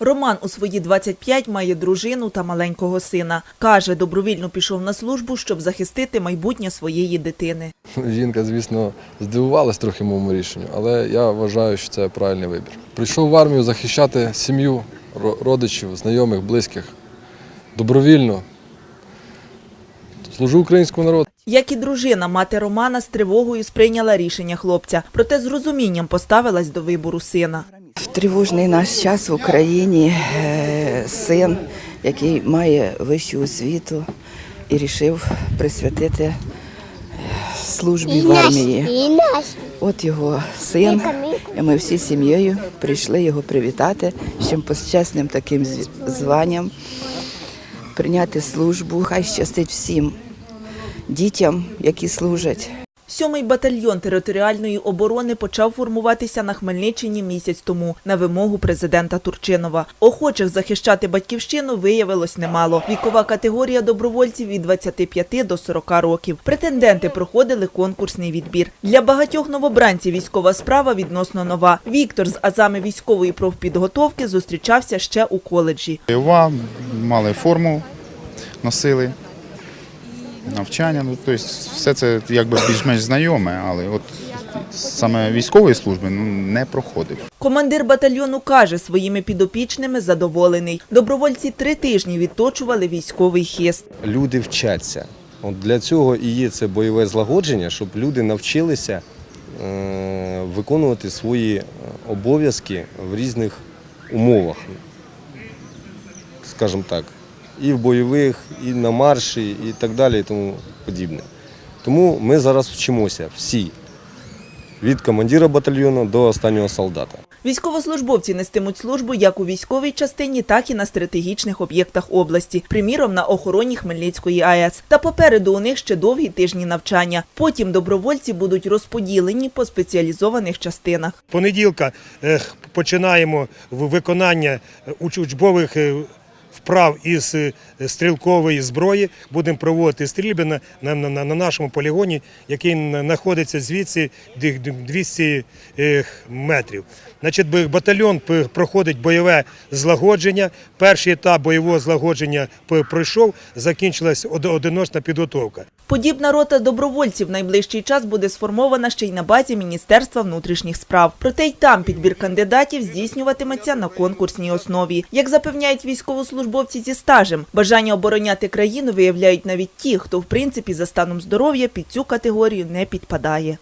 Роман у свої 25 має дружину та маленького сина. Каже, добровільно пішов на службу, щоб захистити майбутнє своєї дитини. Жінка, звісно, здивувалась трохи моєму рішенню, але я вважаю, що це правильний вибір. Прийшов в армію захищати сім'ю, родичів, знайомих, близьких. Добровільно. Служу українському народу. Як і дружина, мати Романа з тривогою сприйняла рішення хлопця, проте з розумінням поставилась до вибору сина. В тривожний наш час в Україні е, син, який має вищу освіту і рішив присвятити е, службі в армії. От його син, і ми всі сім'єю прийшли його привітати з чим почесним таким зв- званням, прийняти службу. Хай щастить всім дітям, які служать. Сьомий батальйон територіальної оборони почав формуватися на Хмельниччині місяць тому на вимогу президента Турчинова. Охочих захищати батьківщину виявилось немало. Вікова категорія добровольців від 25 до 40 років. Претенденти проходили конкурсний відбір. Для багатьох новобранців військова справа відносно нова. Віктор з азами військової профпідготовки зустрічався ще у коледжі. Бойова, мали форму, носили, навчання. Ну, тобто все це якби більш-менш знайоме, але от саме військової служби ну, не проходив. Командир батальйону каже, своїми підопічними задоволений. Добровольці три тижні відточували військовий хист. люди вчаться. От для цього і є це бойове злагодження, щоб люди навчилися е, виконувати свої е, обов'язки в різних умовах, скажімо так, і в бойових, і на марші, і так далі, і тому подібне. Тому ми зараз вчимося всі від командира батальйону до останнього солдата. Військовослужбовці нестимуть службу як у військовій частині, так і на стратегічних об'єктах області, приміром на охороні Хмельницької АЕС. Та попереду у них ще довгі тижні навчання. Потім добровольці будуть розподілені по спеціалізованих частинах. понеділка е, починаємо в- виконання е, учбових вправ із е, стрілкової зброї. Будемо проводити стрільби на, на, на, на нашому полігоні, який знаходиться звідси ді- ді- 200 е, метрів. Значить, батальйон проходить бойове злагодження. Перший етап бойового злагодження пройшов, закінчилась одиночна підготовка. Подібна рота добровольців в найближчий час буде сформована ще й на базі Міністерства внутрішніх справ. Проте й там підбір кандидатів здійснюватиметься на конкурсній основі. Як запевняють військовослужбовці зі стажем, бажання обороняти країну виявляють навіть ті, хто в принципі за станом здоров'я під цю категорію не підпадає.